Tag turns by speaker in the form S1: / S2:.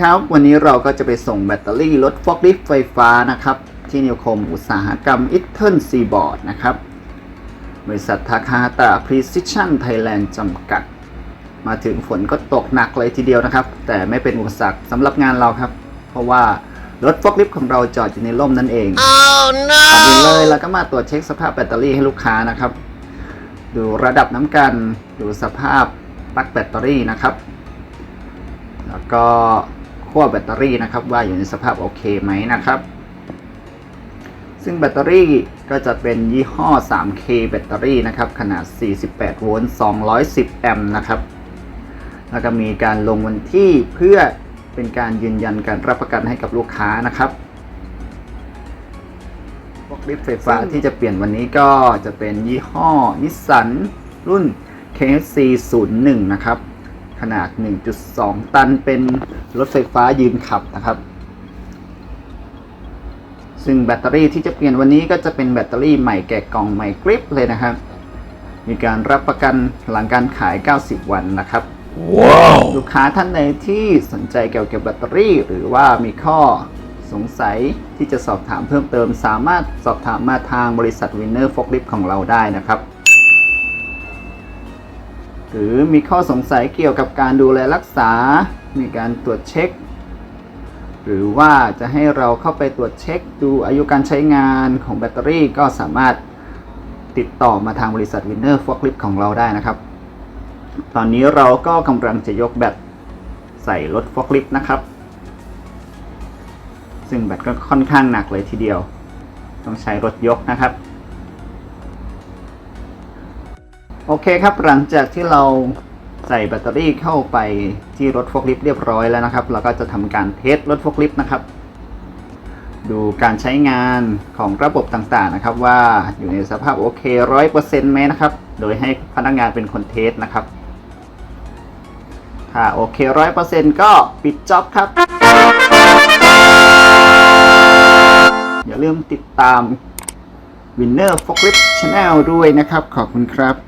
S1: ครับ วันนี้เราก็จะไปส่งแบตเตอรี่รถฟอกลิฟต์ไฟฟ้านะครับ ที่นิคมอุตสาหกรรมอิทเทิลซีบอร์ดนะครับ บริษัททาคาตา Precision Thailand จำกัด มาถึงฝนก็ตกหนักเลยทีเดียวนะครับ แต่ไม่เป็นอุปสรรคสำหรับงานเราครับ เพราะว่ารถฟอกลิฟต์ของเราจอดอยู่ในร่มนั่นเอง
S2: Oh
S1: ก่อนอื่น
S2: no!
S1: เลยแล้วก็มาตรวจเช็คสภาพแบตเตอรี่ให้ลูกค้านะครับ ดูระดับน้ำกัน ดูสภาพปลั๊กแบตเตอรี่นะครับ แล้วก็ ขั้วแบตเตอรี่นะครับ ว่าอยู่ในสภาพโอเคไหมนะครับ ซึ่งแบตเตอรี่ก็จะเป็นยี่ห้อ 3K แบตเตอรี่นะครับ ขนาด 48 โวลต์ 210 แอมป์นะครับ แล้วก็มีการลงวันที่เพื่อเป็นการยืนยันการรับประกันให้กับลูกค้านะครับพวกลิฟต์ไฟฟ้าที่จะเปลี่ยนวันนี้ก็จะเป็นยี่ห้อนิสสันรุ่น KFC 01 นะครับ ขนาด 1.2 ตันเป็นรถไฟฟ้ายืนขับนะครับ ซึ่งแบตเตอรี่ที่จะเปลี่ยนวันนี้ก็จะเป็นแบตเตอรี่ใหม่แกะกล่องใหม่กริปเลยนะครับ มีการรับประกันหลังการขาย 90 วันนะครับ
S2: Wow!
S1: ลูกค้าท่านใดที่สนใจเกี่ยวกับแบตเตอรี่ หรือว่ามีข้อสงสัยที่จะสอบถามเพิ่มเติม สามารถสอบถามมาทางบริษัทวินเนอร์ฟอกลิฟของเราได้นะครับ หรือมีข้อสงสัยเกี่ยวกับการดูแลรักษา มีการตรวจเช็ค หรือว่าจะให้เราเข้าไปตรวจเช็ค ดูอายุการใช้งานของแบตเตอรี่ก็สามารถติดต่อมาทางบริษัทวินเนอร์ฟอกลิฟของเราได้นะครับ ตอนนี้เราก็กำลังจะยกแบตใส่รถฟอกลิฟนะครับ ซึ่งแบตก็ค่อนข้างหนักเลยทีเดียว ต้องใช้รถยกนะครับ โอเคครับหลังจากที่เราใส่แบตเตอรี่เข้าไปที่รถฟอกลิฟต์เรียบร้อยแล้วนะครับ เราก็จะทำการเทสรถฟอกลิฟต์นะครับ ดูการใช้งานของระบบต่างๆนะครับ ว่าอยู่ในสภาพโอเคร้อยเปอร์เซ็นต์ไหมนะครับ โดยให้พนักงานเป็นคนเทสนะครับ ถ้าโอเคร้อยเปอร์เซ็นต์ก็ปิดจ็อบครับ อย่าลืมติดตาม Winner f o r k l i f t Channel ด้วยนะครับ ขอบคุณครับ